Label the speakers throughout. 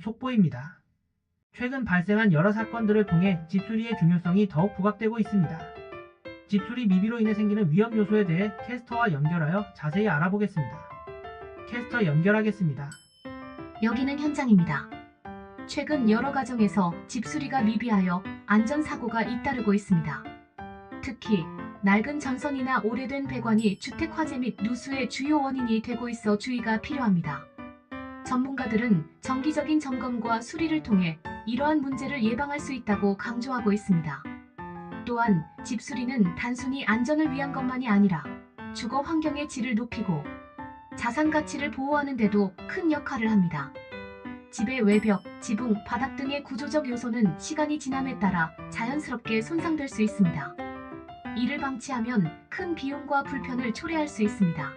Speaker 1: 속보입니다. 최근 발생한 여러 사건들을 통해 집수리의 중요성이 더욱 부각되고 있습니다. 집수리 미비로 인해 생기는 위험 요소에 대해 캐스터와 연결하여 자세히 알아보겠습니다. 캐스터 연결하겠습니다.
Speaker 2: 여기는 현장입니다. 최근 여러 가정에서 집수리가 미비하여 안전사고가 잇따르고 있습니다. 특히 낡은 전선이나 오래된 배관이 주택 화재 및 누수의 주요 원인이 되고 있어 주의가 필요합니다. 전문가들은 정기적인 점검과 수리를 통해 이러한 문제를 예방할 수 있다고 강조하고 있습니다. 또한 집수리는 단순히 안전을 위한 것만이 아니라 주거 환경의 질을 높이고 자산 가치를 보호하는 데도 큰 역할을 합니다. 집의 외벽, 지붕, 바닥 등의 구조적 요소는 시간이 지남에 따라 자연스럽게 손상될 수 있습니다. 이를 방치하면 큰 비용과 불편을 초래할 수 있습니다.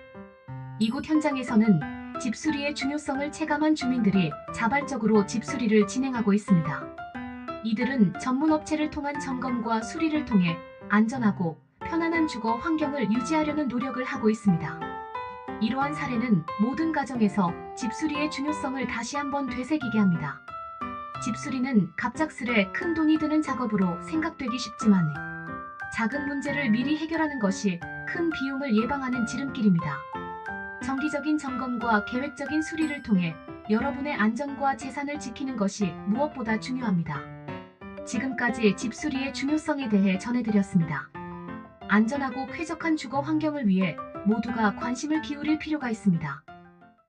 Speaker 2: 이곳 현장에서는 집수리의 중요성을 체감한 주민들이 자발적으로 집수리를 진행하고 있습니다. 이들은 전문 업체를 통한 점검과 수리를 통해 안전하고 편안한 주거 환경을 유지하려는 노력을 하고 있습니다. 이러한 사례는 모든 가정에서 집수리의 중요성을 다시 한번 되새기게 합니다. 집수리는 갑작스레 큰 돈이 드는 작업으로 생각되기 쉽지만 작은 문제를 미리 해결하는 것이 큰 비용을 예방하는 지름길입니다. 정기적인 점검과 계획적인 수리를 통해 여러분의 안전과 재산을 지키는 것이 무엇보다 중요합니다. 지금까지 집수리의 중요성에 대해 전해드렸습니다. 안전하고 쾌적한 주거 환경을 위해 모두가 관심을 기울일 필요가 있습니다.